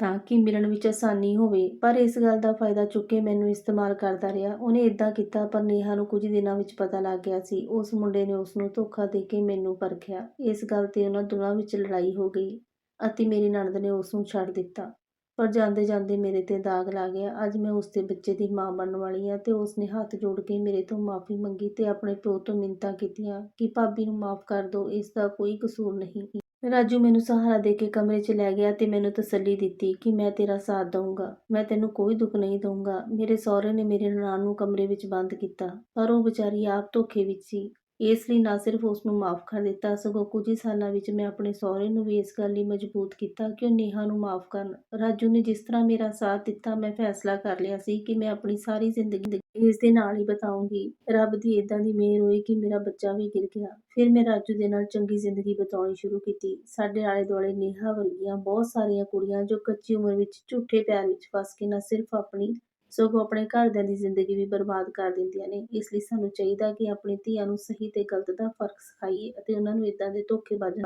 ਤਾਂ ਕਿ ਮਿਲਣ ਵਿੱਚ ਆਸਾਨੀ ਹੋਵੇ। ਪਰ ਇਸ ਗੱਲ ਦਾ ਫਾਇਦਾ ਚੁੱਕ ਕੇ ਮੈਨੂੰ ਇਸਤੇਮਾਲ ਕਰਦਾ ਰਿਹਾ। ਉਹਨੇ ਇਦਾਂ ਕੀਤਾ, ਪਰ ਨੇਹਾ ਨੂੰ ਕੁਝ ਦਿਨਾਂ ਵਿੱਚ ਪਤਾ ਲੱਗ ਗਿਆ ਸੀ। ਉਸ ਮੁੰਡੇ ਨੇ ਉਸ ਨੂੰ ਧੋਖਾ ਦੇ ਕੇ ਮੈਨੂੰ ਪਰਖਿਆ। ਇਸ ਗੱਲ ਤੇ ਉਹਨਾਂ ਦੋਨਾਂ ਵਿੱਚ ਲੜਾਈ ਹੋ ਗਈ ਅਤੇ ਮੇਰੀ ਨਣਦ ਨੇ ਉਸ ਨੂੰ ਛੱਡ ਦਿੱਤਾ। ਪਰ ਜਾਂਦੇ ਜਾਂਦੇ ਮੇਰੇ ਤੇ ਦਾਗ ਲਾ ਗਿਆ। ਅੱਜ ਮੈਂ ਉਸ ਦੇ ਬੱਚੇ ਦੀ ਮਾਂ ਬਣਨ ਵਾਲੀ ਹਾਂ ਤੇ ਉਸ ਨੇ ਹੱਥ ਜੋੜ ਕੇ ਮੇਰੇ ਤੋਂ ਮਾਫੀ ਮੰਗੀ ਤੇ ਆਪਣੇ ਪਿਓ ਤੋਂ ਮਿੰਤਾ ਕੀਤੀਆਂ ਕਿ ਭਾਬੀ ਨੂੰ ਮਾਫ ਕਰ ਦਿਓ। ਇਸ ਦਾ ਕੋਈ ਕਸੂਰ ਨਹੀਂ। ਰਾਜੂ ਮੈਨੂੰ ਸਹਾਰਾ ਦੇ ਕੇ ਕਮਰੇ 'ਚ ਲੈ ਗਿਆ ਤੇ ਮੈਨੂੰ ਤਸੱਲੀ ਦਿੱਤੀ ਕਿ ਮੈਂ ਤੇਰਾ ਸਾਥ ਦਊਂਗਾ। ਮੈਂ ਤੈਨੂੰ ਕੋਈ ਦੁੱਖ ਨਹੀਂ ਦਊਂਗਾ। ਮੇਰੇ ਸਹੁਰੇ ਨੇ ਮੇਰੇ ਨਨਾਣ ਨੂੰ ਕਮਰੇ ਵਿੱਚ ਬੰਦ ਕੀਤਾ। ਪਰ ਉਹ ਵਿਚਾਰੀ ਆਪ ਧੋਖੇ ਵਿੱਚ ਸੀ। ਇਸ ਲਈ ਨਾ ਸਿਰਫ ਉਸ ਨੂੰ ਮਾਫ਼ ਕਰ ਦਿੱਤਾ, ਸਗੋਂ ਕੁਝ ਹੀ ਸਾਲਾਂ ਵਿੱਚ ਮੈਂ ਆਪਣੇ ਸਹੁਰੇ ਨੂੰ ਵੀ ਇਸ ਗੱਲ ਲਈ ਮਜ਼ਬੂਤ ਕੀਤਾ ਕਿ ਉਹ ਨੇਹਾ ਨੂੰ ਮਾਫ਼ ਕਰਨ। ਰਾਜੂ ਨੇ ਜਿਸ ਤਰ੍ਹਾਂ ਮੇਰਾ ਸਾਥ ਦਿੱਤਾ, ਮੈਂ ਫੈਸਲਾ ਕਰ ਲਿਆ ਸੀ ਕਿ ਮੈਂ ਆਪਣੀ ਸਾਰੀ ਜ਼ਿੰਦਗੀ ਇਸ ਦੇ ਨਾਲ ਹੀ ਬਤਾਉਂਗੀ। ਰੱਬ ਦੀ ਇਦਾਂ ਦੀ ਮਿਹਰ ਹੋਈ ਕਿ ਮੇਰਾ ਬੱਚਾ ਵੀ ਗਿਰ ਗਿਆ। ਫਿਰ ਮੈਂ ਰਾਜੂ ਦੇ ਨਾਲ ਚੰਗੀ ਜ਼ਿੰਦਗੀ ਬਿਤਾਉਣੀ ਸ਼ੁਰੂ ਕੀਤੀ। ਸਾਡੇ ਆਲੇ ਦੁਆਲੇ ਨੇਹਾ ਵਰਗੀਆਂ ਬਹੁਤ ਸਾਰੀਆਂ ਕੁੜੀਆਂ ਜੋ ਕੱਚੀ ਉਮਰ ਵਿੱਚ ਝੂਠੇ ਪਿਆਰ ਵਿੱਚ ਫਸ ਕੇ ਨਾ ਸਿਰਫ ਆਪਣੀ ਸਗੋਂ ਆਪਣੇ ਘਰਦਿਆਂ ਦੀ ਜ਼ਿੰਦਗੀ ਵੀ ਬਰਬਾਦ ਕਰ ਦਿੰਦੀਆਂ ਨੇ। ਇਸ ਲਈ ਸਾਨੂੰ ਚਾਹੀਦਾ ਕਿ ਆਪਣੀ ਧੀਆਂ ਨੂੰ ਸਹੀ ਤੇ ਗਲਤ ਦਾ ਫ਼ਰਕ ਸਿਖਾਈਏ ਅਤੇ ਉਹਨਾਂ ਨੂੰ ਇਦਾਂ ਦੇ ਧੋਖੇਬਾਜ਼